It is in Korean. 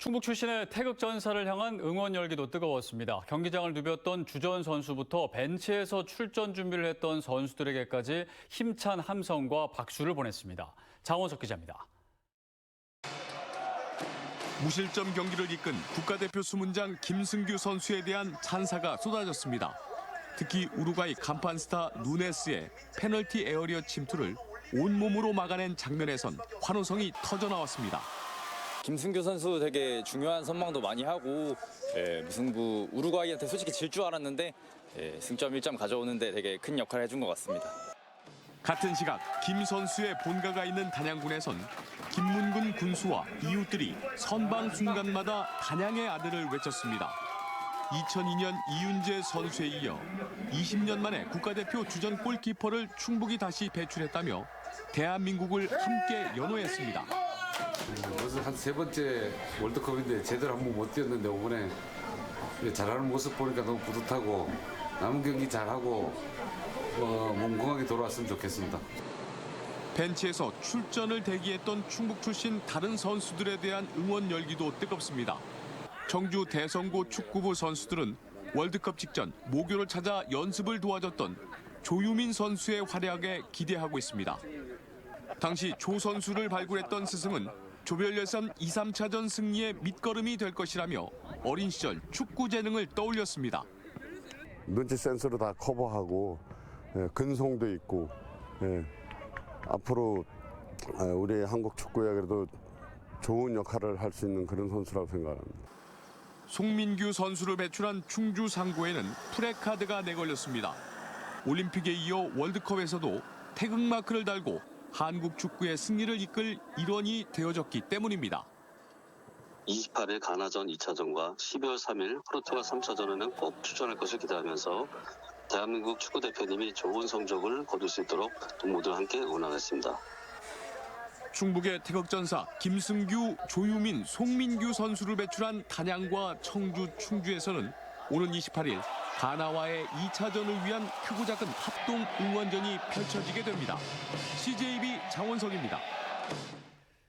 충북 출신의 태극 전사를 향한 응원 열기도 뜨거웠습니다. 경기장을 누볐던 주전 선수부터 벤치에서 출전 준비를 했던 선수들에게까지 힘찬 함성과 박수를 보냈습니다. 장원석 기자입니다. 무실점 경기를 이끈 국가대표 수문장 김승규 선수에 대한 찬사가 쏟아졌습니다. 특히 우루과이 간판 스타 누네스의 페널티 에어리어 침투를 온몸으로 막아낸 장면에선 환호성이 터져 나왔습니다. 김승규 선수 되게 중요한 선망도 많이 하고 예, 무승부 우루과이한테 솔직히 질 줄 알았는데 예, 승점 1점 가져오는데 되게 큰 역할을 해준 것 같습니다. 같은 시각 김 선수의 본가가 있는 단양군에선 김문근 군수와 이웃들이 선방 순간마다 단양의 아들을 외쳤습니다. 2002년 이윤재 선수에 이어 20년 만에 국가대표 주전 골키퍼를 충북이 다시 배출했다며 대한민국을 함께 연호했습니다. 벌써 한세 번째 월드컵인데 제대로 한 번 못 뛰었는데 이번에 잘하는 모습 보니까 너무 뿌듯하고 남은 경기 잘하고 어, 몸 건강하게 돌아왔으면 좋겠습니다. 벤치에서 출전을 대기했던 충북 출신 다른 선수들에 대한 응원 열기도 뜨겁습니다. 청주 대성고 축구부 선수들은 월드컵 직전 모교를 찾아 연습을 도와줬던 조유민 선수의 활약에 기대하고 있습니다. 당시 조 선수를 발굴했던 스승은 조별 예선 2, 3차전 승리의 밑거름이 될 것이라며 어린 시절 축구 재능을 떠올렸습니다. 눈치 센스로 다 커버하고 예, 근성도 있고 예, 앞으로 아, 우리 한국 축구에 그래도 좋은 역할을 할 수 있는 그런 선수라고 생각합니다. 송민규 선수를 배출한 충주 상고에는 프레카드가 내걸렸습니다. 올림픽에 이어 월드컵에서도 태극마크를 달고 한국 축구의 승리를 이끌 일원이 되어졌기 때문입니다. 28일 가나전 2차전과 12월 3일 포르투갈 3차전에는 꼭 출전할 것을 기대하면서 대한민국 축구 대표님이 좋은 성적을 거둘 수 있도록 동무들 함께 응원하겠습니다. 충북의 태극전사 김승규, 조유민, 송민규 선수를 배출한 단양과 청주, 충주에서는 오는 28일 가나와의 2차전을 위한 크고 작은 합동 응원전이 펼쳐지게 됩니다. CJB 장원석입니다.